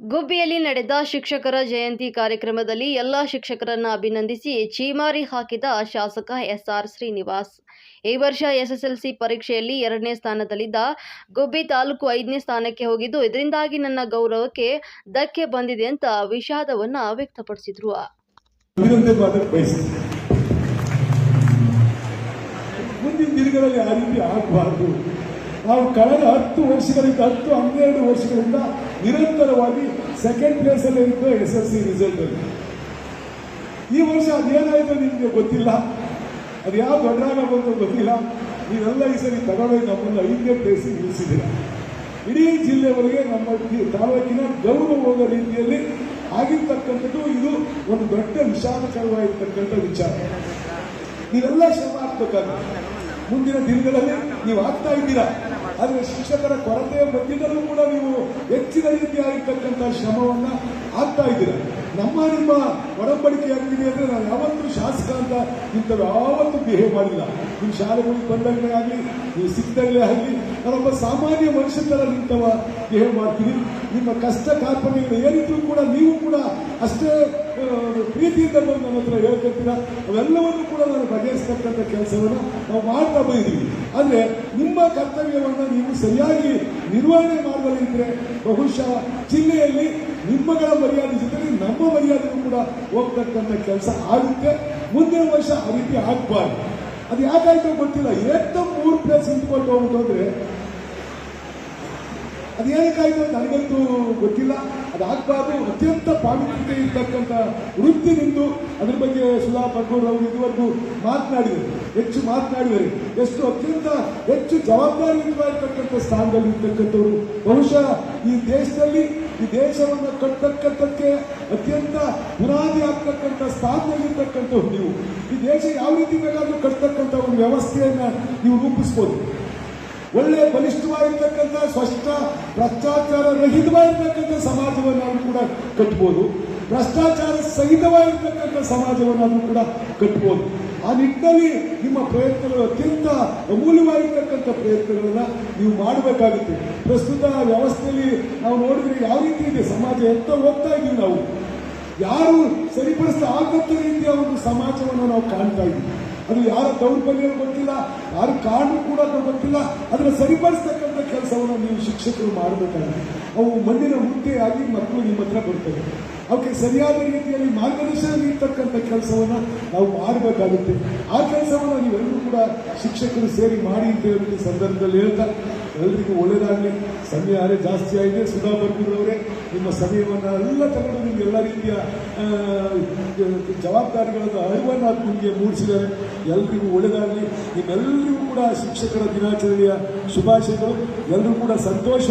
ಗುಬ್ಬಿಯಲ್ಲಿ ನಡೆದ ಶಿಕ್ಷಕರ ಜಯಂತಿ ಕಾರ್ಯಕ್ರಮದಲ್ಲಿ ಎಲ್ಲ ಶಿಕ್ಷಕರನ್ನ ಅಭಿನಂದಿಸಿ ಚೀಮಾರಿ ಹಾಕಿದ ಶಾಸಕ ಎಸ್ಆರ್ ಶ್ರೀನಿವಾಸ್. ಈ ವರ್ಷ ಎಸ್ಎಸ್ಎಲ್ಸಿ ಪರೀಕ್ಷೆಯಲ್ಲಿ ಎರಡನೇ ಸ್ಥಾನದಲ್ಲಿದ್ದ ಗುಬ್ಬಿ ತಾಲೂಕು ಐದನೇ ಸ್ಥಾನಕ್ಕೆ ಹೋಗಿದ್ದು, ಇದರಿಂದಾಗಿ ನನ್ನ ಗೌರವಕ್ಕೆ ಧಕ್ಕೆ ಬಂದಿದೆ ಅಂತ ವಿಷಾದವನ್ನ ವ್ಯಕ್ತಪಡಿಸಿದ್ರು. ನಾವು ಕಳೆದ ಹತ್ತು ವರ್ಷಗಳಿಂದ ಹತ್ತು ಹನ್ನೆರಡು ವರ್ಷಗಳಿಂದ ನಿರಂತರವಾಗಿ ಸೆಕೆಂಡ್ ಪ್ಲೇಸಲ್ಲಿ ಇರುತ್ತೆ ಎಸ್ ಎಲ್ ಸಿ ರಿಸಲ್ಟ್ ಅಲ್ಲಿ. ಈ ವರ್ಷ ಅದೇನಾಯಿತು ನಿಮಗೆ ಗೊತ್ತಿಲ್ಲ? ಅದು ಯಾವ ದೊಡ್ಡ ಬಂತು ಗೊತ್ತಿಲ್ಲ. ನೀವೆಲ್ಲ ಈ ಸರಿ ತಗೊಂಡೋಗಿ ನಮ್ಮನ್ನು ಐದನೇ ಪ್ಲೇಸಿಗೆ ನಿಲ್ಲಿಸಿದ್ದೀರ? ಇಡೀ ಜಿಲ್ಲೆವರೆಗೆ ನಮ್ಮ ತಾಲೂಕಿನ ಗೌರವ ಹೋಗೋ ರೀತಿಯಲ್ಲಿ ಆಗಿರ್ತಕ್ಕಂಥದ್ದು ಇದು ಒಂದು ದೊಡ್ಡ ವಿಷಾದಕರವಾಗಿರ್ತಕ್ಕಂಥ ವಿಚಾರ. ನೀವೆಲ್ಲ ಶ್ರಮ ಹಾಕ್ಬೇಕಾಗುತ್ತೆ ಮುಂದಿನ ದಿನಗಳಲ್ಲಿ ನೀವು ಆಗ್ತಾ ಇದ್ದೀರಾ? ಆದರೆ ಶಿಕ್ಷಕರ ಕೊರತೆಯ ಮಧ್ಯದಲ್ಲೂ ಕೂಡ ನೀವು ಹೆಚ್ಚಿನ ರೀತಿಯಾಗಿರ್ತಕ್ಕಂಥ ಶ್ರಮವನ್ನ ಆಗ್ತಾ ಇದ್ದೀರಾ? ನಮ್ಮ ನಿಮ್ಮ ಒಡಂಬಡಿಕೆ ಆಗ್ತೀವಿ ಅಂದರೆ ನಾವು ಯಾವತ್ತೂ ಶಾಸಕ ಅಂತ ಇಂಥವು ಯಾವತ್ತೂ ಬಿಹೇವ್ ಮಾಡಿಲ್ಲ. ನಿಮ್ಮ ಶಾಲೆಗಳಿಗೆ ಬಂದಾಗಲೇ ಆಗಲಿ ನೀವು ಸಿಕ್ಕಿದಾಗಲೇ ಆಗಲಿ, ನಾನೊಬ್ಬ ಸಾಮಾನ್ಯ ಮನುಷ್ಯ ಥರ ನಿಂತವ ಬಿಹೇವ್ ಮಾಡ್ತೀವಿ ನಿಮ್ಮ ಕಷ್ಟ ಕಾರ್ಪಣ್ಯಗಳು ಏನಿದ್ರು ಕೂಡ ನೀವು ಕೂಡ ಅಷ್ಟೇ ಪ್ರೀತಿಯಿಂದ ಬಂದು ನನ್ನ ಹತ್ರ ಹೇಳ್ಕೊಳ್ತೀರಾ ಅವೆಲ್ಲವನ್ನು ಕೂಡ ನಾನು ಬಗೆಹರಿಸ್ತಕ್ಕಂಥ ಕೆಲಸವನ್ನು ನಾವು ಮಾಡ್ತಾ ಬಂದಿದ್ದೀವಿ. ಆದರೆ ನಿಮ್ಮ ಕರ್ತವ್ಯವನ್ನು ನೀವು ಸರಿಯಾಗಿ ನಿರ್ವಹಣೆ ಮಾಡಬಲ್ಲಿದ್ದರೆ ಬಹುಶಃ ಜಿಲ್ಲೆಯಲ್ಲಿ ನಿಮ್ಮಗಳ ಮರ್ಯಾದೆ ಜೊತೆಗೆ ನಮ್ಮ ಮರ್ಯಾದೆಗೂ ಕೂಡ ಹೋಗ್ತಕ್ಕಂಥ ಕೆಲಸ ಆಗುತ್ತೆ. ಮುಂದಿನ ವರ್ಷ ಆ ರೀತಿ ಆಗಬಾರ್ದು. ಅದು ಯಾಕಾಯ್ತು ಗೊತ್ತಿಲ್ಲ. ಎದ್ದ ಮೂರು ಪ್ಲೇಸ್ ನಿಂತ್ಕೊಂಡು ಹೋಗ್ಬಿಟ್ಟು ಅಂದ್ರೆ ಅದು ಏನಕ್ಕಾಯ್ತು ಅಂತ ನನಗಂತೂ ಗೊತ್ತಿಲ್ಲ. ಅದಾಗಬಾರ್ದು ಅತ್ಯಂತ ಪಾವಿತ್ರ್ಯತೆ ಇರ್ತಕ್ಕಂಥ ವೃತ್ತಿ ನಿಂದು. ಅದ್ರ ಬಗ್ಗೆ ಸುಧಾ ಪರ್ಗೂರ್ ಅವರು ಇದುವರೆಗೂ ಮಾತನಾಡಿದರು. ಹೆಚ್ಚು ಮಾತನಾಡಿದರೆ ಎಷ್ಟು ಅತ್ಯಂತ ಹೆಚ್ಚು ಜವಾಬ್ದಾರಿಯುತವಾಗಿರ್ತಕ್ಕಂಥ ಸ್ಥಾನದಲ್ಲಿ ಇರ್ತಕ್ಕಂಥವ್ರು ಬಹುಶಃ ಈ ದೇಶದಲ್ಲಿ ಈ ದೇಶವನ್ನು ಕಟ್ಟತಕ್ಕಂಥಕ್ಕೆ ಅತ್ಯಂತ ಪುರಾದಿ ಆಗ್ತಕ್ಕಂಥ ಸ್ಥಾನದಲ್ಲಿರ್ತಕ್ಕಂಥ ನೀವು. ಈ ದೇಶ ಯಾವ ರೀತಿ ಬೇಕಾದರೂ ಕಟ್ತಕ್ಕಂಥ ಒಂದು ವ್ಯವಸ್ಥೆಯನ್ನ ನೀವು ರೂಪಿಸ್ಬೋದು. ಒಳ್ಳೆ ಬಲಿಷ್ಠವಾಗಿರ್ತಕ್ಕಂಥ ಸ್ಪಷ್ಟ ಭ್ರಷ್ಟಾಚಾರ ರಹಿತವಾಗಿರ್ತಕ್ಕಂಥ ಸಮಾಜವನ್ನು ಕೂಡ ಕಟ್ಬೋದು. ಭ್ರಷ್ಟಾಚಾರ ಸಹಿತವಾಗಿರ್ತಕ್ಕಂಥ ಸಮಾಜವನ್ನು ಕೂಡ ಕಟ್ಬೋದು. ಆ ನಿಟ್ಟಿನಲ್ಲಿ ನಿಮ್ಮ ಪ್ರಯತ್ನಗಳು ಅತ್ಯಂತ ಅಮೂಲ್ಯವಾಗಿರ್ತಕ್ಕಂಥ ಪ್ರಯತ್ನಗಳನ್ನು ನೀವು ಮಾಡಬೇಕಾಗುತ್ತೆ. ಪ್ರಸ್ತುತ ವ್ಯವಸ್ಥೆಯಲ್ಲಿ ನಾವು ನೋಡಿದ್ರೆ ಯಾವ ರೀತಿ ಇದೆ? ಸಮಾಜ ಎತ್ತ ಹೋಗ್ತಾ ಇದ್ದೀವಿ ನಾವು. ಯಾರು ಸರಿಪಡಿಸ್ತಾ ಆಗತ್ತ ರೀತಿಯ ಒಂದು ಸಮಾಜವನ್ನು ನಾವು ಕಾಣ್ತಾ ಇದ್ದೀವಿ. ಅದು ಯಾರ ದೌರ್ಬಲ್ಯ ಗೊತ್ತಿಲ್ಲ, ಯಾರು ಕಾರಣ ಕೂಡ ಗೊತ್ತಿಲ್ಲ. ಅದನ್ನು ಸರಿಪಡಿಸ್ತಕ್ಕಂಥ ಕೆಲಸವನ್ನು ನೀವು ಶಿಕ್ಷಕರು ಮಾಡಬೇಕಾಗಿದೆ ಅವು ಮಣ್ಣಿನ ಹುದ್ದೆಯಾಗಿ ಮಕ್ಕಳು ನಿಮ್ಮ ಹತ್ರ ಬರ್ತವೆ. ಅವಕ್ಕೆ ಸರಿಯಾದ ರೀತಿಯಲ್ಲಿ ಮಾರ್ಗದರ್ಶನ ನೀಡ್ತಕ್ಕಂಥ ಕೆಲಸವನ್ನು ನಾವು ಮಾಡಬೇಕಾಗುತ್ತೆ. ಆ ಕೆಲಸವನ್ನು ನೀವೆಲ್ಲರೂ ಕೂಡ ಶಿಕ್ಷಕರು ಸೇರಿ ಮಾಡಿ ಅಂತ ಹೇಳಿ ಸಂದರ್ಭದಲ್ಲಿ ಹೇಳ್ತಾ ಎಲ್ಲರಿಗೂ ಒಳ್ಳೆಯದಾಗಲಿ ಸಮಯ ಅರೆ ಜಾಸ್ತಿ ಆಗಿದೆ. ಸುಧಾ ಬರ್ಗೂರವರೇ ನಿಮ್ಮ ಸಮಯವನ್ನು ಎಲ್ಲ ತಗೊಂಡು ನಿಮ್ಗೆ ಎಲ್ಲ ರೀತಿಯ ಜವಾಬ್ದಾರಿಗಳನ್ನು ಅರಿವನ್ನು ನಿಮಗೆ ಮೂಡಿಸಿದ್ದಾರೆ. ಎಲ್ರಿಗೂ ಒಳ್ಳೆಯದಾಗಲಿ ನಿಮ್ಮೆಲ್ಲರಿಗೂ ಕೂಡ ಶಿಕ್ಷಕರ ದಿನಾಚರಣೆಯ ಶುಭಾಶಯಗಳು. ಎಲ್ಲರೂ ಕೂಡ ಸಂತೋಷ